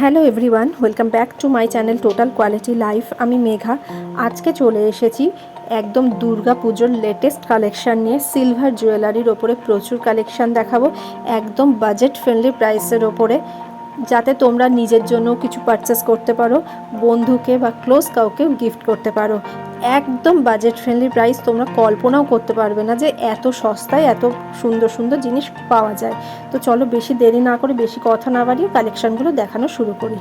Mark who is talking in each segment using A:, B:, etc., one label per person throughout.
A: Hello everyone welcome back to my channel total quality life আমি মেঘা। আজকে চলে এসেছি একদম দুর্গা পুজোর লেটেস্ট কালেকশান নিয়ে। সিলভার জুয়েলারির ওপরে প্রচুর কালেকশান দেখাবো। একদম বাজেট ফ্রেন্ডলি প্রাইসের ওপরে। যাতে তোমরা নিজের জন্য কিছু পারচেস করতে পারো। বন্ধুকে বা ক্লোজ কাউকে গিফট করতে পারো। একদম বাজেট ফ্রেন্ডলি প্রাইস তোমরা কল্পনাও করতে পারবে না যে এত সস্তায় এত সুন্দর সুন্দর জিনিস পাওয়া যায়। তো চলো বেশি দেরি না করে বেশি কথা না বাড়িয়ে কালেকশানগুলো দেখানো শুরু করি।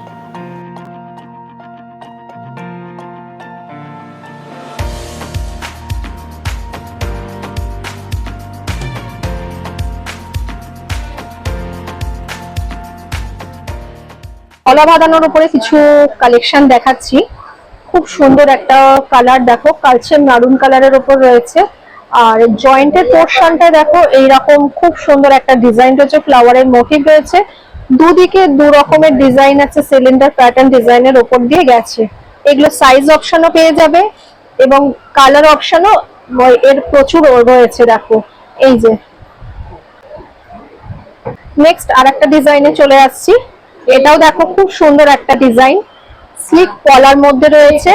A: কলা বাঁধানোর উপরে কিছু কালেকশন দেখাচ্ছি। খুব সুন্দর একটা কালার দেখো কালচে মারুন কালারের উপর রয়েছে। আর জয়েন্টের পোর্শনটা দেখো, এইরকম খুব সুন্দর একটা ডিজাইন রয়েছে ফ্লাওয়ারের মোটিভ রয়েছে। দুদিকে দু রকমের ডিজাইন আছে সিলিন্ডার প্যাটার্ন ডিজাইনের উপর দিয়ে গেছে। এগুলো সাইজ অপশনও পেয়ে যাবে এবং কালার অপশনও এর প্রচুর রয়েছে, দেখো। এই যে। নেক্সট আর একটা ডিজাইনে চলে আসছি। এটাও দেখো খুব সুন্দর একটা ডিজাইন স্লিক কলার মধ্যে রয়েছে,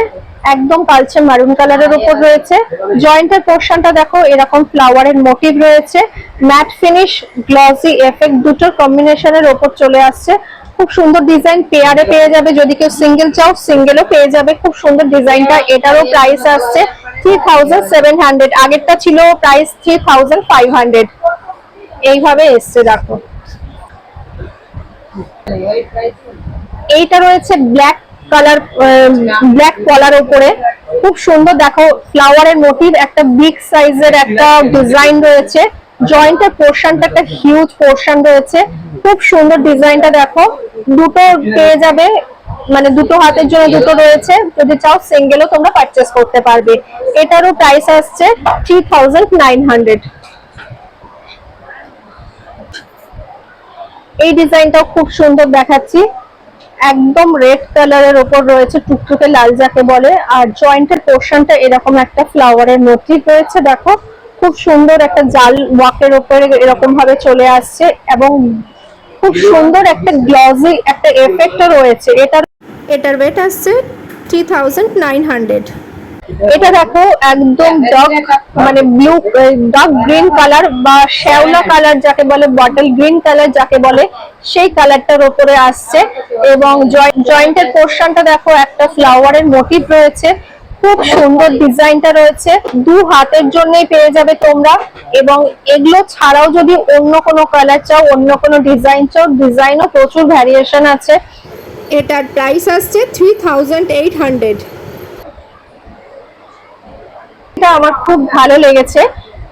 A: একদম কালচে মারুন কালারের উপর রয়েছে। জয়েন্টের পোর্শনটা দেখো, এরকম ফ্লাওয়ারের মোটিভ রয়েছে। ম্যাট ফিনিশ গ্লসি এফেক্ট দুটোর কম্বিনেশনের ওপর চলে আসছে। খুব সুন্দর ডিজাইন পেয়ারে পেয়ে যাবে, যদি কেউ সিঙ্গেল চাও সিঙ্গেলও পেয়ে যাবে। খুব সুন্দর ডিজাইনটা এটারও প্রাইস আসছে থ্রি থাউজেন্ড সেভেন হান্ড্রেড আগেরটা ছিল price three thousand five hundred এইভাবে এসছে, দেখো। এইটা রয়েছে ব্ল্যাক কালার ব্ল্যাক কলার উপরে। খুব সুন্দর, দেখো ফ্লাওয়ারের মোটিভ একটা বিগ সাইজের একটা ডিজাইন রয়েছে। জয়েন্টের পোর্শনটা একটা হিউজ পোর্শন রয়েছে। খুব সুন্দর ডিজাইনটা দেখো। দুটো পেয়ে যাবে মানে দুটো হাতের জন্য দুটো রয়েছে। যদি চাও সিঙ্গেলও তোমরা পারচেস করতে পারবে। এটারও প্রাইস আসছে থ্রি এই ডিজাইনটাও খুব সুন্দর দেখাচ্ছি। একদম রেড কালারের ওপর রয়েছে টুকটুকে লাল যাকে বলে। আর জয়েন্টের পোর্শনটা এরকম একটা ফ্লাওয়ারের মধ্যে রয়েছে, দেখো। খুব সুন্দর একটা জাল ওয়াকের ওপরে এরকম ভাবে চলে আসছে এবং খুব সুন্দর একটা গ্লসি একটা এফেক্টও রয়েছে। এটার এটার ওয়েট আসছে থ্রি থাউজেন্ড নাইন হান্ড্রেড এটা দেখো একদম ডগ মানে ব্লু ডগ গ্রিন কালার বা শ্যাওলা কালার যাকে বলে বটল গ্রিন কালার যাকে বলে, সেই কালারটার উপরে আসছে এবং জয়েন্টের পোর্শনটা দেখো, একটা ফ্লাওয়ারের মোটিভ রয়েছে। খুব সুন্দর ডিজাইনটা রয়েছে। দু হাতের জন্যই পেয়ে যাবে তোমরা এবং এগুলো ছাড়াও যদি অন্য কোনো কালার চাও, অন্য কোনো ডিজাইন চাও ডিজাইনও প্রচুর ভ্যারিয়েশন আছে। এটার প্রাইস আসছে থ্রি থাউজেন্ড এইট হান্ড্রেড এটা আমার খুব ভালো লেগেছে।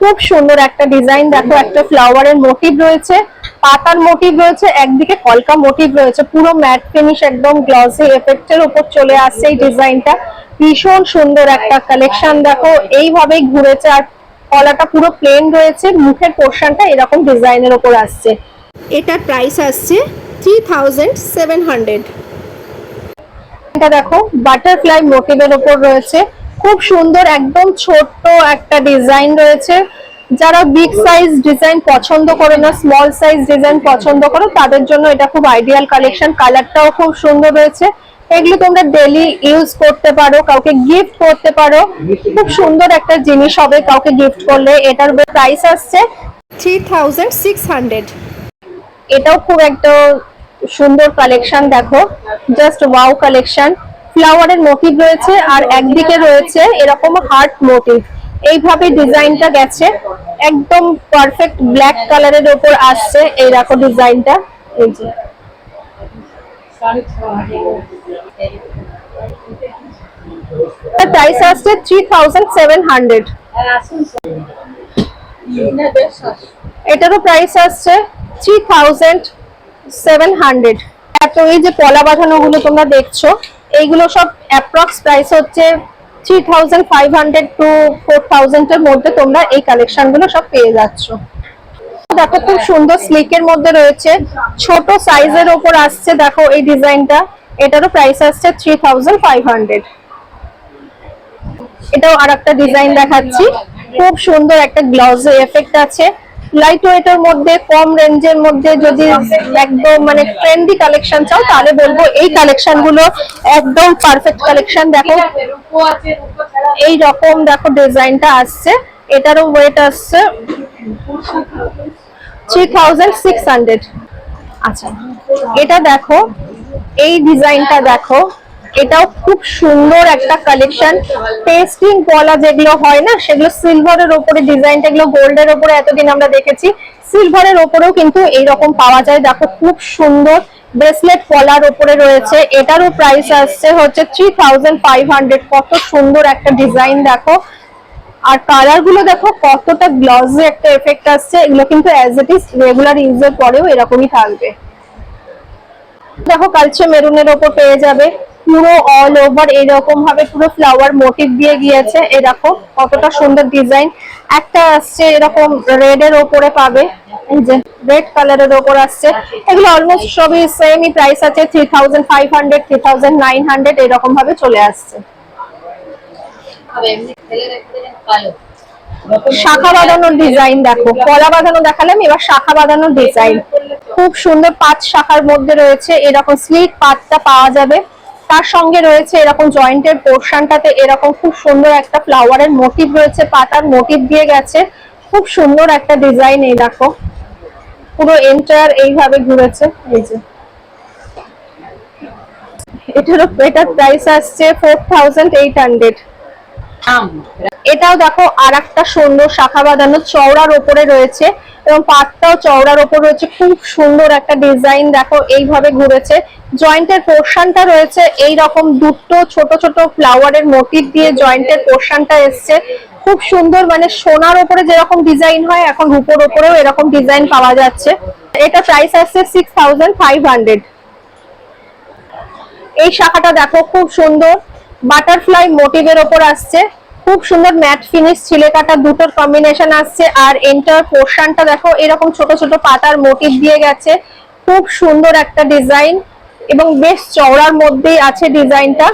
A: খুব সুন্দর একটা ডিজাইন, দেখো একটা ফ্লাওয়ারের মোটিভ রয়েছে, পাতার মোটিভ রয়েছে, একদিকে কলকা মোটিভ রয়েছে, পুরো ম্যাট ফিনিশ একদম গ্লসি এফেক্টের উপর চলে আসছে এই ডিজাইনটা। ভীষণ সুন্দর একটা কালেকশন দেখো, এইভাবেই ঘুরেছে আর কলাটা পুরো প্লেন রয়েছে, মুখের পোর্শনটা এরকম ডিজাইনের উপর আসছে। এটার প্রাইস আসছে থ্রি থাউজেন্ড সেভেন হান্ড্রেড এটা দেখো বাটারফ্লাই মোটিভের উপর রয়েছে খুব সুন্দর, একদম ছোট্ট একটা ডিজাইন রয়েছে। যারা বিগ সাইজ ডিজাইন পছন্দ করে না স্মল সাইজ ডিজাইন পছন্দ করো, তাদের জন্য এটা খুব আইডিয়াল কালেকশন কালারটাও খুব সুন্দর রয়েছে। এগুলো তোমরা ডেলি ইউজ করতে পারো, কাউকে গিফট করতে পারো। খুব সুন্দর একটা জিনিস হবে কাউকে গিফট করলে। এটার প্রাইস আসছে থ্রি থাউজেন্ড সিক্স হান্ড্রেড এটাও খুব একটা সুন্দর কালেকশন দেখো। জাস্ট ওয়াও কালেকশন ফ্লাওয়ারের মোটিভ রয়েছে আর একদিকে রয়েছে এরকম হার্ট মোটিভ এইভাবে ডিজাইনটা গেছে। একদম পারফেক্ট ব্ল্যাক কালারের ওপর আসছে এই দেখো ডিজাইনটা। এই যে। প্রাইস আসছে থ্রি থাউজেন্ড সেভেন হান্ড্রেড এটারও প্রাইস আসছে থ্রি থাউজেন্ড সেভেন হান্ড্রেড এত এই যে পলা বাঁধানো গুলো তোমরা দেখছ। এইগুলো সব অ্যাপ্রক্স প্রাইস হচ্ছে three thousand five hundred to four thousand এর মধ্যে তোমরা এই কালেকশনগুলো সব পেয়ে যাচ্ছ। দেখো, খুব সুন্দর স্লিকের মধ্যে রয়েছে। ছোট সাইজের ওপর আসছে, দেখো এই ডিজাইনটা। এটারও প্রাইস আসছে থ্রি থাউজেন্ড ফাইভ হান্ড্রেড এটাও আর একটা ডিজাইন দেখাচ্ছি। খুব সুন্দর একটা গ্লাউজ এফেক্ট আছে। লাইট ওয়েটের মধ্যে, কম রেঞ্জের মধ্যে যদি একদম মানে ট্রেন্ডি কালেকশন চাও, তাহলে বলব এই কালেকশনগুলো একদম পারফেক্ট কালেকশন দেখো, এই রকম দেখো ডিজাইনটা আসছে। এটারও ওয়েট আসছে থ্রি থাউজেন্ড সিক্স হান্ড্রেড আচ্ছা এটা দেখো, এই ডিজাইনটা দেখো। এটাও খুব সুন্দর একটা কালেকশন পেস্টিং গলা যেগুলো হয় না, সেগুলো সিলভারের ওপরে ডিজাইনটা এগুলো গোল্ডের ওপরে এতদিন আমরা দেখেছি। সিলভারের ওপরেও কিন্তু এইরকম পাওয়া যায়। দেখো, খুব সুন্দর ব্রেসলেট কলার ওপরে রয়েছে। এটারও প্রাইস আসছে হচ্ছে থ্রি কত সুন্দর একটা ডিজাইন দেখো। আর কালারগুলো দেখো, কতটা গ্লসি একটা এফেক্ট আসছে। এগুলো কিন্তু অ্যাজ ইট ইজ রেগুলার ইউজের পরেও এরকমই থাকবে। দেখো, কালচে মেরুনের ওপর পেয়ে যাবে। পুরো অল ওভার এরকম ভাবে পুরো ফ্লাওয়ার মোটিভ দিয়ে গিয়েছে। এরকম কতটা সুন্দর ডিজাইন একটা আসছে এরকম রেড এর ওপরে পাবে। এই যে রেড কালারের ওপর আসছে। এগুলো অলমোস্ট সবই সেমই প্রাইস আছে three thousand five hundred three thousand nine hundred এরকম ভাবে চলে আসছে। শাখা বাঁধানোর ডিজাইন দেখো। কলা বাঁধানো দেখালাম এবার শাখা বাঁধানোর ডিজাইন খুব সুন্দর পাঁচ শাখার মধ্যে রয়েছে এরকম স্লিট পাতটা পাওয়া যাবে। তার সঙ্গে রয়েছে এরকম জয়েন্টের পোর্শনটাতে এরকম খুব সুন্দর একটা ফ্লাওয়ারের মোটিভ রয়েছে, পাতার মোটিভ দিয়ে গেছে। খুব সুন্দর একটা ডিজাইন এই দেখো। পুরো এন্টার এইভাবে ঘুরেছে। এই যে। এটারও এটার প্রাইস আসছে ফোর থাউজেন্ড এইট হান্ড্রেড এটাও দেখো আর একটা সুন্দর শাখা বাঁধানো চওড়ার ওপরে রয়েছে এবং পাতটাও চওড়ার ওপর রয়েছে। খুব সুন্দর একটা ডিজাইন দেখো, এইভাবে ঘুরেছে। জয়েন্টের পোর্শনটা রয়েছে এই রকম দুটো ছোট ছোট ফ্লাওয়ারের মোটিভ দিয়ে জয়েন্টের পোর্শনটা এসছে। খুব সুন্দর মানে সোনার ওপরে যেরকম ডিজাইন হয়, এখন রূপোর ওপরেও এরকম ডিজাইন পাওয়া যাচ্ছে। এটা প্রাইস আসছে সিক্স থাউজেন্ড ফাইভ হান্ড্রেড এই শাখাটা দেখো, খুব সুন্দর। বাটারফ্লাই মোটিভের ওপর আসছে। খুব সুন্দর ম্যাট ফিনিশ, ছিলে কাটা দুটোর কম্বিনেশন আসছে। আর এন্টার পোর্শনটা দেখো, এরকম ছোট ছোট পাতার মোটিভ দিয়ে গেছে। খুব সুন্দর একটা ডিজাইন এবং বেশ চওড়ার মধ্যেই আছে ডিজাইনটা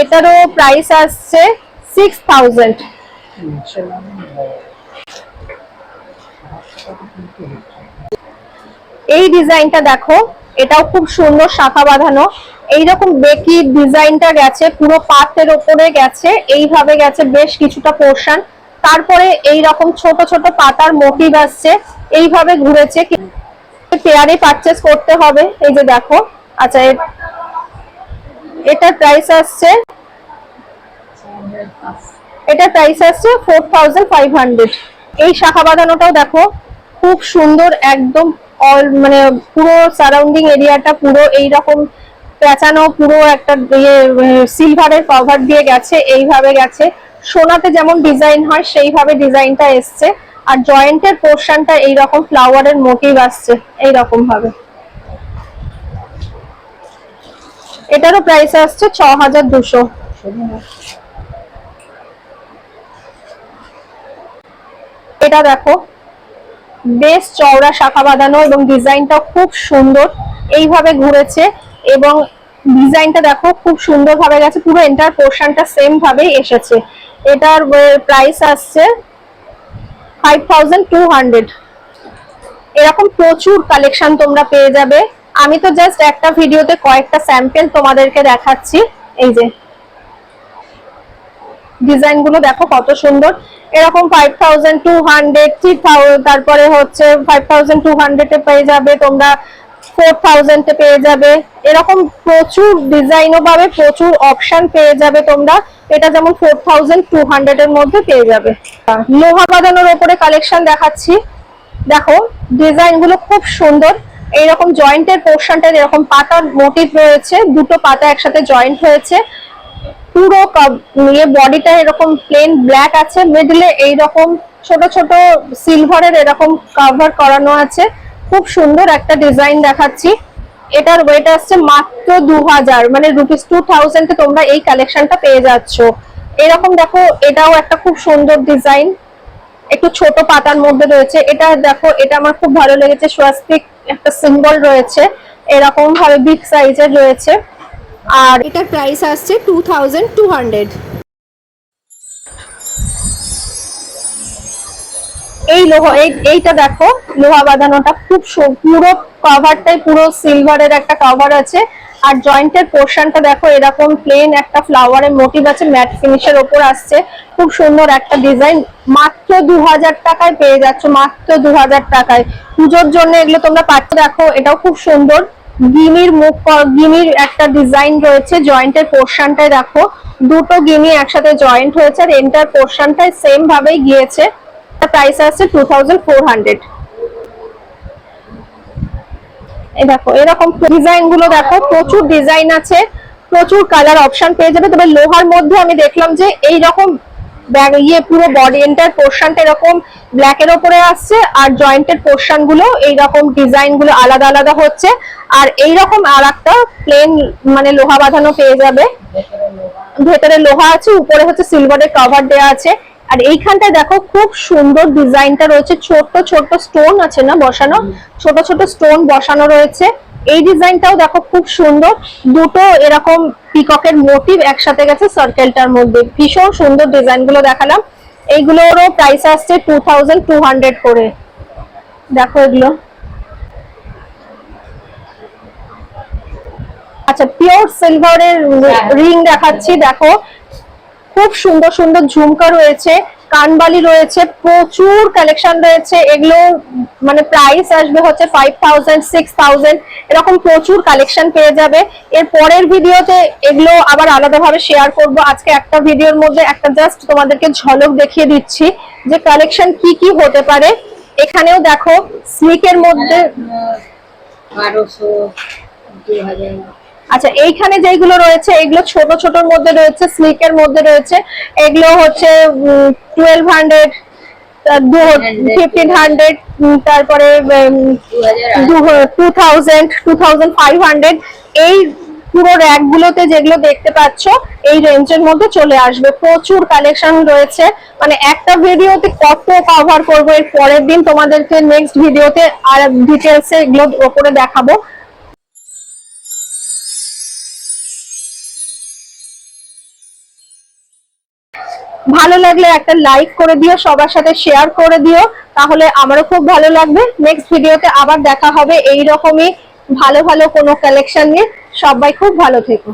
A: এটারও প্রাইস আসছে সিক্স থাউজেন্ড এই ডিজাইনটা দেখো, এটাও খুব সুন্দর শাখা বাঁধানো। এইরকম বেকি ডিজাইনটা গেছে, পুরো পাতের ওপরে গেছে, এইভাবে গেছে বেশ কিছুটা পোর্শন তারপরে এই রকম ছোট ছোট পাতার মোটিভ আসছে, এইভাবে ঘুরেছে। পেয়ারে পারচেস করতে হবে, এই যে দেখো। আচ্ছা এ- এটার প্রাইস আসছে, এটার প্রাইস আসছে ফোর এই শাখা বাঁধানোটাও দেখো, খুব সুন্দর, একদম অল মানে পুরো সারাউন্ডিং এরিয়াটা পুরো এইরকম পেঁচানো পুরো একটা ইয়ে সিলভারের কভার দিয়ে গেছে, এইভাবে গেছে। সোনাতে যেমন ডিজাইন হয়, সেইভাবে ডিজাইনটা এসছে। আর জয়েন্টের পোর্শনটা এইরকম ফ্লাওয়ারের মোটিভ আসছে, এইরকম ভাবে। এটারও প্রাইস আসছে ছ হাজার দুশো। এটা দেখো, বেশ চওড়া শাখা বাঁধানো এবং ডিজাইনটা খুব সুন্দর। এইভাবে ঘুরেছে। এবং ডিজাইনটা দেখো, খুব সুন্দর ভাবে গেছে, পুরো এন্টার পোর্শনটা সেম ভাবে এসেছে। এটার প্রাইস আসছে ফাইভ থাউজেন্ড টু হান্ড্রেড এরকম প্রচুর কালেকশন তোমরা পেয়ে যাবে। আমি তো জাস্ট একটা ভিডিওতে কয়েকটা স্যাম্পল তোমাদেরকে দেখাচ্ছি। এই যে ডিজাইনগুলো দেখো কত সুন্দর। এরকম ফাইভ থাউজেন্ড টু হান্ড্রেড তারপরে হচ্ছে ফাইভ থাউজেন্ড টু হান্ড্রেডে পেয়ে যাবে তোমরা। ফোর থাউজেন্ডে পেয়ে যাবে। এরকম প্রচুর ডিজাইনও পাবে, প্রচুর অপশন পেয়ে যাবে তোমরা। এটা যেমন ফোর থাউজেন্ড টু হান্ড্রেড এর মধ্যে পেয়ে যাবে। লোহা বাঁধানোর ওপরে কালেকশন দেখাচ্ছি। দেখো ডিজাইনগুলো খুব সুন্দর। এইরকম জয়েন্টের পোর্শনটা, এরকম পাতার মোটিভ রয়েছে। দুটো পাতা একসাথে জয়েন্ট হয়েছে। পুরো ইয়ে বডিটা এরকম প্লেন ব্ল্যাক আছে। মিডলে এইরকম ছোট ছোট সিলভারের এরকম কভার করানো আছে। খুব সুন্দর একটা ডিজাইন দেখাচ্ছি। এটার ওয়েট আসছে মাত্র দু হাজার মানে রুপিস টু থাউজেন্ডে তোমরা এই কালেকশনটা পেয়ে যাচ্ছ। এরকম দেখো, এটাও একটা খুব সুন্দর ডিজাইন একটু ছোট পাতার মধ্যে রয়েছে। এটা দেখো, এটা আমার খুব ভালো লেগেছে। স্বাস্তিক একটা সিম্বল রয়েছে। এরকম ভাবে বিগ সাইজের রয়েছে। আর এটার প্রাইস আসছে টু থাউজেন্ড টু হান্ড্রেড এই লোহা, এই, এইটা দেখো, লোহা বাঁধানোটা খুব পুরো কভারটাই পুরো সিলভারের একটা কভার আছে। আর জয়েন্টের পোর্শনটা দেখো, এরকম প্লেন একটা ফ্লাওয়ারের মোটিভ আছে ম্যাট ফিনিশের ওপর আসছে। খুব সুন্দর একটা ডিজাইন মাত্র দু হাজার টাকায় পেয়ে যাচ্ছ, মাত্র দু হাজার টাকায়। পুজোর জন্য এগুলো তোমরা পাচ্ছ, দেখো, এটাও খুব সুন্দর। গিনির মুখ, গিনির একটা ডিজাইন রয়েছে জয়েন্টের পোর্শনটাই দেখো। দুটো গিনি একসাথে জয়েন্ট হয়েছে, আর এন্টার পোর্শনটাই সেম ভাবেই গিয়েছে। আছে দেখো, এরকম ডিজাইনগুলো দেখো, প্রচুর ডিজাইন আছে, প্রচুর কালার অপশন পেয়ে যাবে। তবে লোহার মধ্যে আমি দেখলাম যে এই রকম ইয়ে পুরো বডি এন্টার পোর্শনটা এরকম ব্ল্যাক এর উপরে আসছে, আর জয়েন্টের পোর্শনগুলো এইরকম ডিজাইনগুলো আলাদা আলাদা হচ্ছে। আর এইরকম আর একটা প্লেন মানে লোহা বাঁধানো পেয়ে যাবে। ভেতরে লোহা আছে, উপরে হচ্ছে সিলভারের কভার দেওয়া আছে। আর এইখানটায় দেখো খুব সুন্দর ডিজাইনটা রয়েছে। ছোট্ট ছোট্ট স্টোন আছে না বসানো? ছোট ছোট স্টোন বসানো রয়েছে। এই ডিজাইনটাও দেখো খুব সুন্দর। দুটো এরকম পিককের মোটিভ একসাথে গেছে সার্কেলটার মধ্যে। ভীষণ সুন্দর ডিজাইনগুলো দেখালাম। এইগুলোরও প্রাইস আসছে টু থাউজেন্ড টু হান্ড্রেড করে। দেখো এগুলো। আচ্ছা পিওর সিলভারের রিং দেখাচ্ছি দেখো। খুব সুন্দর সুন্দর ঝুমকা রয়েছে, কানবালি রয়েছে, প্রচুর কালেকশন রয়েছে। এগুলো মানে প্রাইস আসবে হচ্ছে ফাইভ থাউজেন্ড সিক্স থাউজেন্ড এরকম প্রচুর কালেকশন পেয়ে যাবে। এর পরের ভিডিওতে এগুলো আবার আলাদাভাবে শেয়ার করব। আজকে একটা ভিডিওর মধ্যে একটা জাস্ট তোমাদেরকে ঝলক দেখিয়ে দিচ্ছি যে কালেকশন কি কি হতে পারে। এখানেও দেখো স্লিকের মধ্যে
B: বারোশো দু হাজার
A: আচ্ছা এইখানে যেগুলো রয়েছে এগুলো ছোট ছোটর মধ্যে রয়েছে স্লিকের মধ্যে রয়েছে। এগুলো হচ্ছে টুয়েলভ হান্ড্রেড ফিফটিন হান্ড্রেড তারপরে two thousand two thousand five hundred এই পুরো র্যাক গুলোতে যেগুলো দেখতে পাচ্ছ এই রেঞ্জের মধ্যে চলে আসবে। প্রচুর কালেকশন রয়েছে। মানে একটা ভিডিওতে কত কভার করব এর পরের দিন তোমাদেরকে নেক্সট ভিডিওতে আর ডিটেলসে এগুলো ওপরে দেখাবো। ভালো লাগলে একটা লাইক করে দিও, সবার সাথে শেয়ার করে দিও, তাহলে আমারও খুব ভালো লাগবে। নেক্সট ভিডিওতে আবার দেখা হবে এই রকমই ভালো ভালো কোনো কালেকশন নিয়ে। সবাই খুব ভালো থেকো।